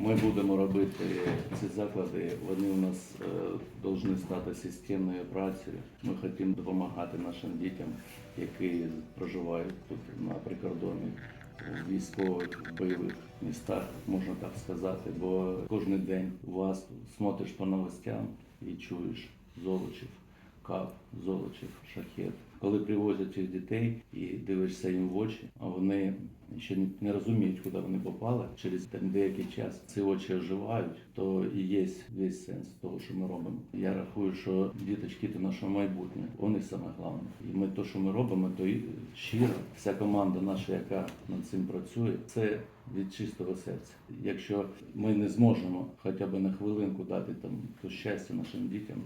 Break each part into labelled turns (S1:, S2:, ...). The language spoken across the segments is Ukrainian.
S1: Ми будемо робити ці заклади. Вони у нас е, повинні стати системною працею. Ми хочемо допомагати нашим дітям, які проживають тут на прикордоні, в військових в бойових містах, можна так сказати. Бо кожен день вас смотриш по новостям і чуєш золочів, кап, золочів, шахет. Коли привозять цих дітей і дивишся їм в очі, а вони ще не- розуміють, куди вони попали. Через там деякий час ці очі оживають, то і є весь сенс того, що ми робимо. Я рахую, що діточки це наше майбутнє. Вони саме головне. І ми то, що ми робимо, то і щиро. Вся команда наша, яка над цим працює, це від чистого серця. Якщо ми не зможемо хоча б на хвилинку дати там то щастя нашим дітям,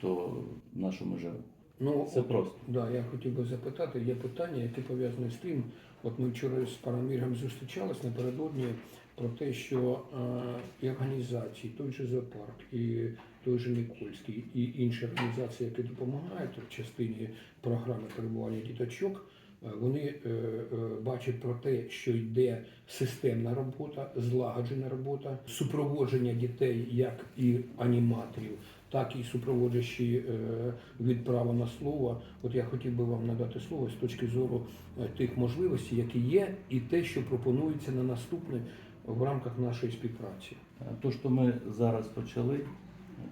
S1: то на що ми живемо?
S2: Ну,
S1: Це просто.
S2: Да, я хотів би запитати, є питання, яке пов'язане з тим, от ми вчора з паном Ігорем зустрічались напередодні про те, що е, і організації, той же зоопарк, і той же Нікольський, і інші організації, які допомагають в частині програми перебування діточок, е, вони е, е, бачать про те, що йде системна робота, злагоджена робота, супроводження дітей як і аніматорів, так і супроводжуючи е, від права на слово. От я хотів би вам надати слово з точки зору е, тих можливостей, які є, і те, що пропонується на наступне в рамках нашої співпраці.
S1: Те, що ми зараз почали,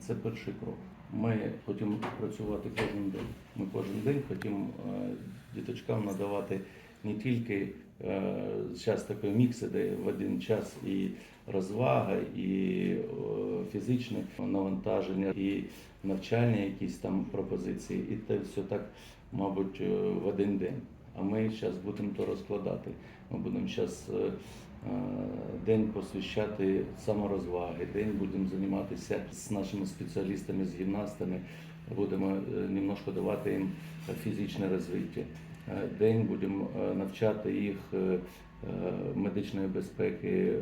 S1: це перший крок. Ми хочемо працювати кожен день. Ми кожен день хочемо е, діточкам надавати не тільки зараз такий мікс, де в один час і розвага, і е, фізичне навантаження, і навчальні якісь там пропозиції, і те все так, мабуть, е, в один день. А ми зараз будемо то розкладати. Ми будемо зараз день посвящати саморозваги, день будемо займатися з нашими спеціалістами, з гімнастами, будемо е, немножко давати їм фізичне розвиття. Е, День будемо е, навчати їх е, медичної безпеки,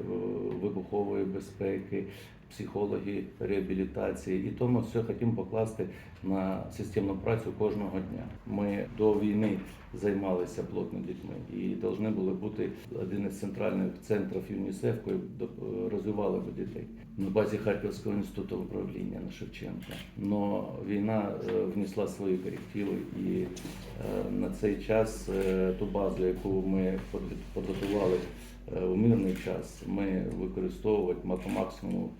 S1: вибухової безпеки, психології, реабілітації. І тому все хотімо покласти на системну працю кожного дня. Ми до війни займалися плотно дітьми і повинні були бути один із центральних центрів ЮНІСЕФ, який розвивали би дітей на базі Харківського інституту управління на Шевченка. Но війна е, внесла свої корективи, і е, на цей час е, ту базу, яку ми підготували у мирний час, ми використовувати по максимуму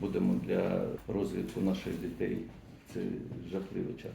S1: будемо для розвитку наших дітей. в Цей жахливий час.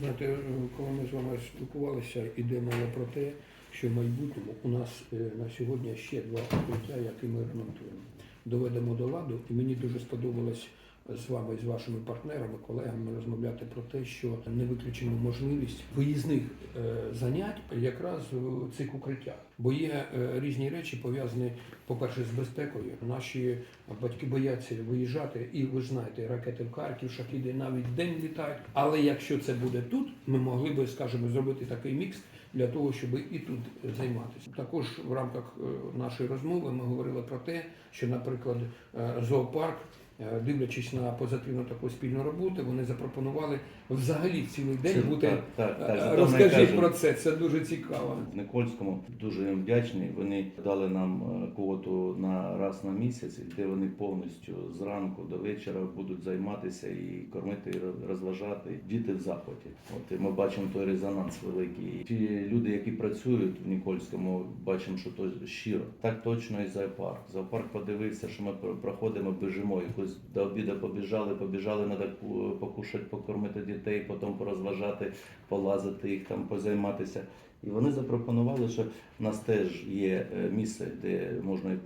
S2: Знаєте, коли ми з вами спілкувалися, іде мова про те, що в майбутньому у нас на сьогодні ще два укриття, які ми ремонтуємо. Доведемо до ладу, і мені дуже сподобалось з вами, з вашими партнерами, колегами розмовляти про те, що не виключено можливість виїзних е, занять якраз в цих укриттях. Бо є е, різні речі пов'язані, по-перше, з безпекою. Наші батьки бояться виїжджати, і ви ж знаєте, ракети в Харків, шахіди навіть день літають. Але якщо це буде тут, ми могли би, скажімо, зробити такий мікс для того, щоб і тут займатися. Також в рамках е, нашої розмови ми говорили про те, що, наприклад, е, зоопарк. Е, Дивлячись на позитивну таку спільну роботу, вони запропонували взагалі цілий день
S1: Це
S2: бути.
S1: так, так, так,
S2: Е,
S1: зато
S2: Розкажіть про це, це дуже цікаво.
S1: Никольському дуже їм вдячний. Вони дали нам е, квоту на раз на місяць, де вони повністю зранку до вечора будуть займатися і кормити, і розважати діти в захваті. От і ми бачимо той резонанс великий. Ті люди, які працюють в Нікольському, бачимо, що то щиро. Так точно і зоопарк. Зоопарк подивився, що ми про- проходимо, біжимо. Якось до обіду побіжали, побіжали, треба покушати, покормити дітей, потім порозважати, полазити їх там, позайматися. І вони запропонували, що в нас теж є е, місце, де можна і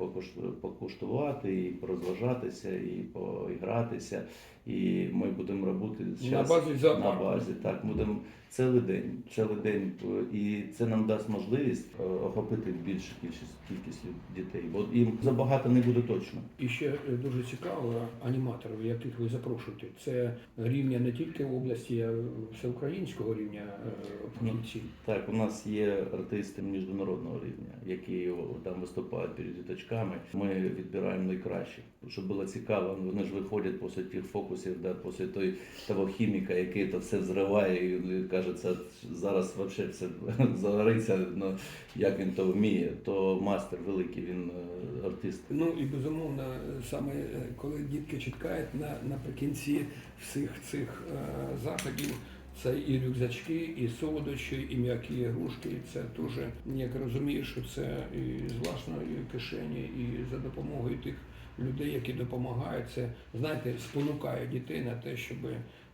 S1: покуштувати, і порозважатися, і поігратися. І ми будемо робити
S2: На базі
S1: на базі. Так, будемо цілий день, цілий день. е, І це нам дасть можливість е, охопити більшу кількість, кількість дітей. Бо їм забагато не буде точно.
S2: І ще дуже цікаво, аніматорів, яких ви запрошуєте, це рівня не тільки області, а всеукраїнського рівня е, фахівців.
S1: Так, у нас є артисти міжнародного рівня, які там виступають перед діточками. Ми відбираємо найкращих, щоб було цікаво. Вони ж виходять після тих фокусів, да, після той того хіміка, який це все зриває і каже, це зараз взагалі все загориться. Ну як він то вміє, то мастер великий, він е, артист.
S2: Ну і безумовно, саме е, коли дітки чекають на, наприкінці всіх цих е, заходів, це і рюкзачки, і солодощі, і м'які ігрушки. Це теж, як розумію, що це і з власної кишені, і за допомогою тих людей, які допомагають. Це знаєте, спонукає дітей на те, щоб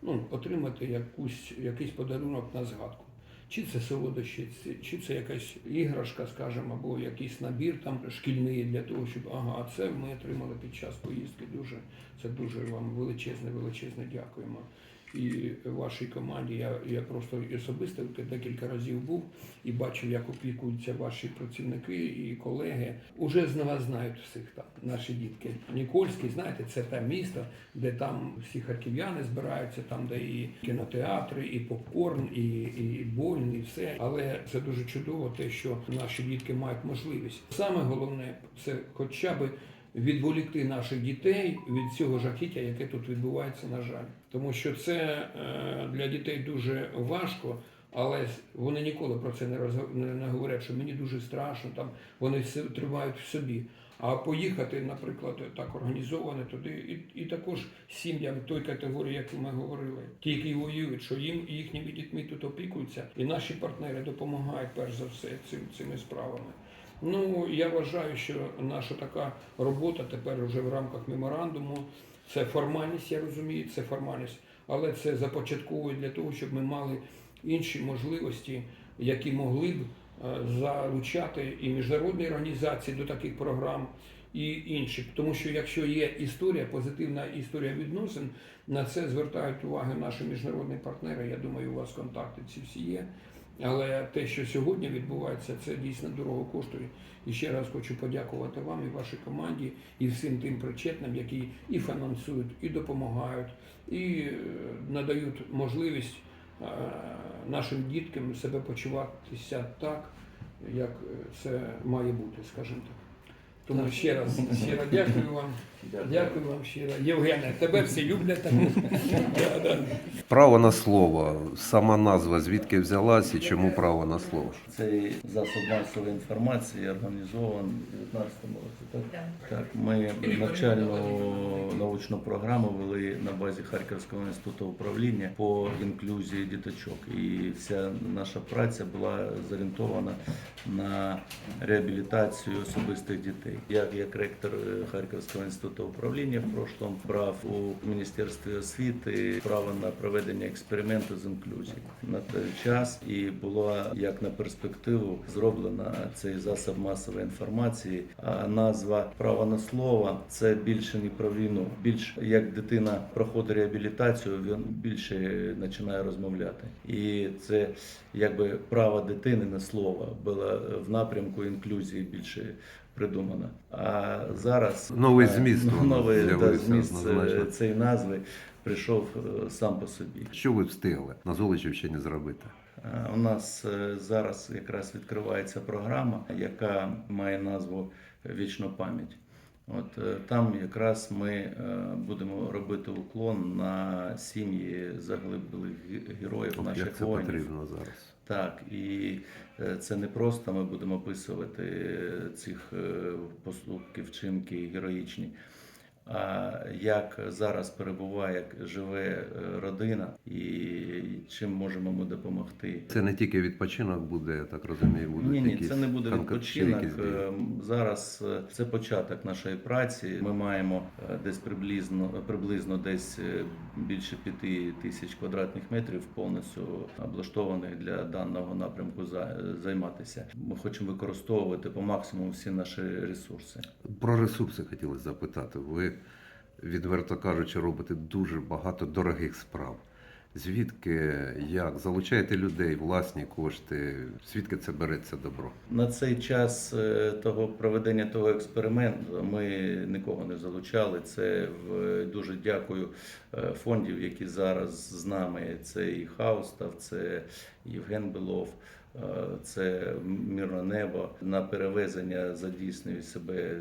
S2: ну, отримати якусь якийсь подарунок на згадку. Чи це солодощі, чи це якась іграшка, скажімо, або якийсь набір там шкільний для того, щоб ага, це ми отримали під час поїздки. Дуже це дуже вам величезне, величезне дякуємо. І вашій команді я, я просто особисто декілька разів був і бачив, як опікуються ваші працівники і колеги. Уже з вас знають всіх там наші дітки. Нікольський, знаєте, це те місто, де там всі харків'яни збираються, там де і кінотеатри, і попкорн, і, і бойн, і все. Але це дуже чудово, те, що наші дітки мають можливість. Саме головне це хоча б відволікти наших дітей від цього жахіття, яке тут відбувається, на жаль. Тому що це е, для дітей дуже важко. Але вони ніколи про це не говорять, що мені дуже страшно, там вони все тримають в собі. А поїхати, наприклад, так організовано туди, і, і також сім'ям той категорії, як ми говорили, ті, які воюють, що їм їхніми дітьми тут опікуються, і наші партнери допомагають перш за все цим, цими справами. Ну я вважаю, що наша така робота тепер вже в рамках меморандуму. Це формальність, я розумію, це формальність, але це започатковує для того, щоб ми мали інші можливості, які могли б е, залучати і міжнародні організації до таких програм, і інші. Тому що якщо є історія, позитивна історія відносин, на це звертають увагу наші міжнародні партнери. Я думаю, у вас контакти ці всі є. Але те, що сьогодні відбувається, це дійсно дорого коштує. І ще раз хочу подякувати вам і вашій команді, і всім тим причетним, які і фінансують, і допомагають, і е, надають можливість е, нашим діткам себе почуватися так, як е, це має бути, скажімо так. Тому ще раз щиро дякую вам. Дякую вам щиро. Євгене, тебе всі люблять.
S3: Право на слово. Сама назва звідки взялась і чому право на слово?
S1: Цей засоб масової інформації організований у 19-му році. Так? Так, ми навчальну научну програму вели на базі Харківського інституту управління по інклюзії діточок. І вся наша праця була зорієнтована на реабілітацію особистих дітей. Я як ректор е, Харківського інституту управління в прошлом брав у міністерстві освіти право на проведення експерименту з інклюзії на той час, і була як на перспективу зроблена цей засоб масової інформації. А назва право на слово це більше не про війну. Більш як дитина проходить реабілітацію, він більше починає розмовляти, і це якби право дитини на слово було в напрямку інклюзії більше. Придумано. А зараз
S3: Новий
S1: е,
S3: зміст
S1: новий
S3: з'явився
S1: зміст е,
S3: однозначно.
S1: цієї назви прийшов е, сам по собі.
S3: Що ви встигли на Золочівщині зробити?
S1: У нас зараз якраз відкривається програма, яка має назву Вічна пам'ять. От там якраз ми будемо робити уклон на сім'ї загиблих героїв
S3: Ох,
S1: наших
S3: Як це
S1: воїнів.
S3: потрібно зараз?
S1: Так, і е, це не просто ми будемо описувати е, цих е, поступки, вчинки героїчні. А як зараз перебуває, як живе е, родина, і чим можемо ми допомогти?
S3: Це не тільки відпочинок буде, я так розумію, будуть
S1: Ні, ні, це не буде відпочинок. Е, Зараз е, це початок нашої праці. Ми маємо десь приблизно приблизно десь більше п'яти тисяч квадратних метрів повністю облаштованих для даного напрямку за- займатися. Ми хочемо використовувати по максимуму всі наші ресурси.
S3: Про ресурси хотіли запитати. Ви, відверто кажучи, робите дуже багато дорогих справ. Звідки, як? Залучаєте людей, власні кошти? Звідки це береться добро?
S1: На цей час е, того проведення того експерименту ми нікого не залучали. Це дуже дякую е, фондів, які зараз з нами. Це і Хаустав, це Євген Белов. Е, це мирне небо. На перевезення задійснює себе е,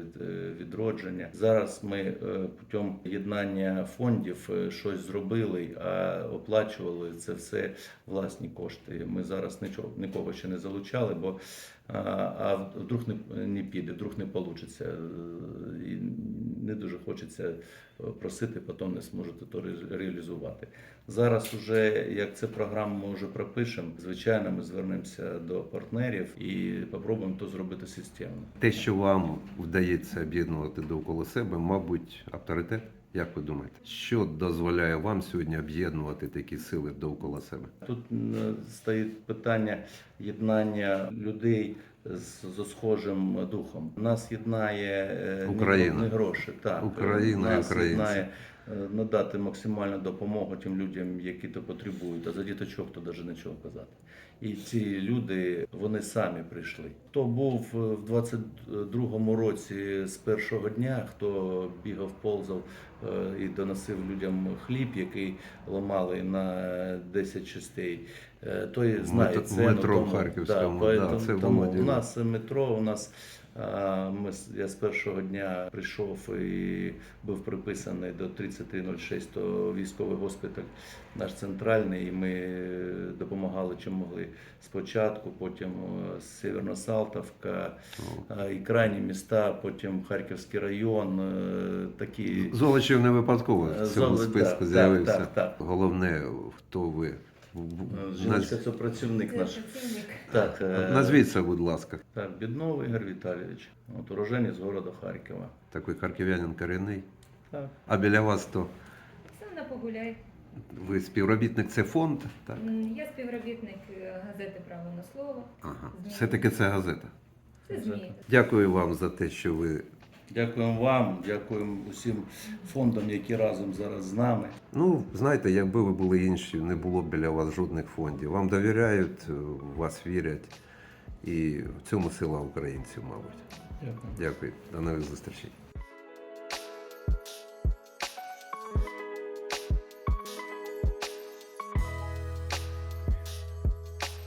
S1: відродження. Зараз ми е, путем єднання фондів щось зробили, а оплачували це все власні кошти. Ми зараз нічого нікого ще не залучали, бо а, вдруг не, не піде, вдруг не вийде. І не дуже хочеться е, просити, потім не зможете то реалізувати. Зараз, уже як цю програму ми вже пропишемо, звичайно, ми звернемося до партнерів і спробуємо то зробити системно.
S3: Те, що вам вдається об'єднувати довкола себе, мабуть, авторитет. Як ви думаєте, що дозволяє вам сьогодні об'єднувати такі сили довкола себе?
S1: Тут м, стоїть питання єднання людей з, з схожим духом. Нас єднає е,
S3: Україна.
S1: не гроші. Так,
S3: Україна і
S1: нас
S3: українці.
S1: єднає е, надати максимальну допомогу тим людям, які то потребують, а за діточок то навіть нічого казати. І ці люди вони самі прийшли. Хто був е, в 22-му році з першого дня, хто бігав, ползав е, і доносив людям хліб, який ламали на 10 частей, е, той знає ціну.
S3: метро
S1: тому,
S3: Харківському,
S1: да,
S3: да, це
S1: тому у нас метро, у нас Ми, я з першого дня прийшов і був приписаний до 3306, то військовий госпіталь наш центральний, і ми е, допомагали чим могли спочатку, потім е, Северно-Салтовка, і крайні міста, потім Харківський район, е, такі
S3: Золочів не випадково
S1: Е,
S3: в цьому
S1: Золо-
S3: списку
S1: так,
S3: з'явився.
S1: так, так.
S3: Головне, хто ви.
S1: Е, жіночка це працівник наш. Так, е,
S3: Назвіться, будь ласка.
S1: Так, Біднов Ігор Віталійович, от уроженець города Харкова.
S3: Такий харків'янин корінний.
S1: Так.
S3: А біля вас то
S4: Оксана Погуляй.
S3: ви співробітник, це фонд, так?
S4: Я співробітник е, газети Право на слово.
S3: Ага. Все-таки це газета.
S4: Це ЗМІ.
S3: Дякую вам за те, що ви.
S1: Дякуємо вам, дякуємо усім фондам, які разом зараз з нами.
S3: Ну, знаєте, якби ви були інші, не було б біля вас жодних фондів. Вам довіряють, в вас вірять. І в цьому сила українців, мабуть.
S1: Дякую.
S3: Дякую. До нових зустрічей.